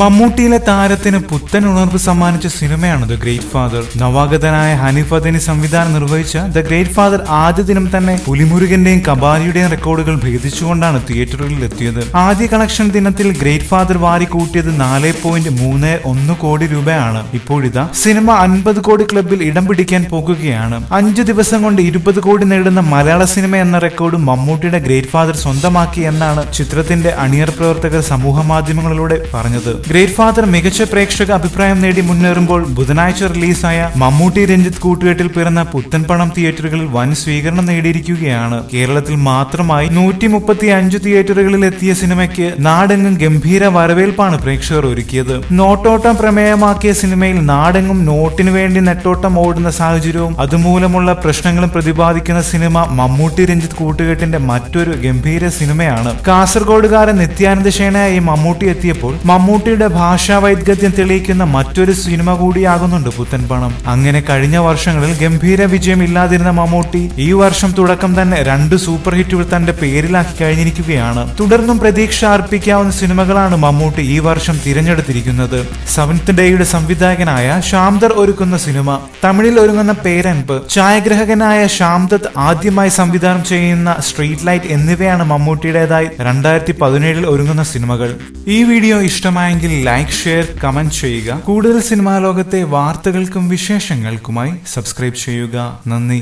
മമ്മൂട്ടിയിലെ താരത്തിന് പുത്തൻ ഉണർവ് സമ്മാനിച്ച സിനിമയാണ് ദ ഗ്രേറ്റ് ഫാദർ നവാഗതനായ ഹനീഫ് അദനി സംവിധാനം നിർവഹിച്ച ദ ഗ്രേറ്റ് ഫാദർ ആദ്യ ദിനം തന്നെ പുലിമുരുകന്റെയും കബാലിയുടെയും റെക്കോർഡുകൾ ഭേദിച്ചുകൊണ്ടാണ് തിയേറ്ററുകളിൽ എത്തിയത്. ആദ്യ കളക്ഷൻ ദിനത്തിൽ ഗ്രേറ്റ് ഫാദർ വാരി കൂട്ടിയത് നാല് പോയിന്റ് മൂന്ന് ഒന്ന് കോടി രൂപയാണ്. ഇപ്പോഴിതാ സിനിമ അൻപത് കോടി ക്ലബിൽ ഇടം പിടിക്കാൻ പോകുകയാണ്. അഞ്ചു ദിവസം കൊണ്ട് ഇരുപത് കോടി നേടുന്ന മലയാള സിനിമ എന്ന റെക്കോർഡ് മമ്മൂട്ടിയുടെ ഗ്രേറ്റ് ഫാദർ സ്വന്തമാക്കി എന്നാണ് ചിത്രത്തിന്റെ അണിയർ പ്രവർത്തകർ സമൂഹ മാധ്യമങ്ങളിലൂടെ പറഞ്ഞത്. ഗ്രേറ്റ് ഫാദർ മികച്ച പ്രേക്ഷക അഭിപ്രായം നേടി മുന്നേറുമ്പോൾ ബുധനാഴ്ച റിലീസായ മമ്മൂട്ടി രഞ്ജിത്ത് കൂട്ടുകെട്ടിൽ പിറന്ന പുത്തൻപണം തിയേറ്ററുകളിൽ വൻ സ്വീകരണം നേടിയിരിക്കുകയാണ്. കേരളത്തിൽ മാത്രമായി നൂറ്റി മുപ്പത്തി അഞ്ച് തിയേറ്ററുകളിൽ എത്തിയ സിനിമയ്ക്ക് നാടെങ്ങും ഗംഭീര വരവേൽപ്പാണ് പ്രേക്ഷകർ ഒരുക്കിയത്. നോട്ടോട്ടം പ്രമേയമാക്കിയ സിനിമയിൽ നാടെങ്ങും നോട്ടിനു വേണ്ടി നെട്ടോട്ടം ഓടുന്ന സാഹചര്യവും അതുമൂലമുള്ള പ്രശ്നങ്ങളും പ്രതിപാദിക്കുന്ന സിനിമ മമ്മൂട്ടി രഞ്ജിത്ത് കൂട്ടുകെട്ടിന്റെ മറ്റൊരു ഗംഭീര സിനിമയാണ്. കാസർഗോഡുകാരൻ നിത്യാനന്ദ ശേനയായി മമ്മൂട്ടി എത്തിയപ്പോൾ മമ്മൂട്ടിയുടെ ഭാഷാ വൈദഗ്ധ്യം തെളിയിക്കുന്ന മറ്റൊരു സിനിമ കൂടിയാകുന്നുണ്ട് പുത്തൻ പണം. അങ്ങനെ കഴിഞ്ഞ വർഷങ്ങളിൽ ഗംഭീര വിജയം ഇല്ലാതിരുന്ന മമ്മൂട്ടി ഈ വർഷം തുടക്കം തന്നെ രണ്ട് സൂപ്പർ ഹിറ്റുകൾ തന്റെ പേരിലാക്കി കഴിഞ്ഞിരിക്കുകയാണ്. തുടർന്നും പ്രതീക്ഷ അർപ്പിക്കാവുന്ന സിനിമകളാണ് മമ്മൂട്ടി ഈ വർഷം തിരഞ്ഞെടുത്തിരിക്കുന്നത്. സെവൻത് ഡേയുടെ സംവിധായകനായ ശ്യാംദർ ഒരുക്കുന്ന സിനിമ. തമിഴിൽ ഒരുങ്ങുന്ന പേരൻപ്. ഛായാഗ്രഹകനായ ശ്യാംദത്ത് ആദ്യമായി സംവിധാനം ചെയ്യുന്ന സ്ട്രീറ്റ് ലൈറ്റ് എന്നിവയാണ് മമ്മൂട്ടിയുടേതായി രണ്ടായിരത്തി പതിനേഴിൽ ഒരുങ്ങുന്ന സിനിമകൾ. ഈ വീഡിയോ ഇഷ്ടമായെങ്കിൽ ലൈക്ക് ഷെയർ കമന്റ് ചെയ്യുക. കൂടുതൽ സിനിമാ ലോകത്തെ വാർത്തകൾക്കും വിശേഷങ്ങൾക്കുമായി സബ്സ്ക്രൈബ് ചെയ്യുക. നന്ദി.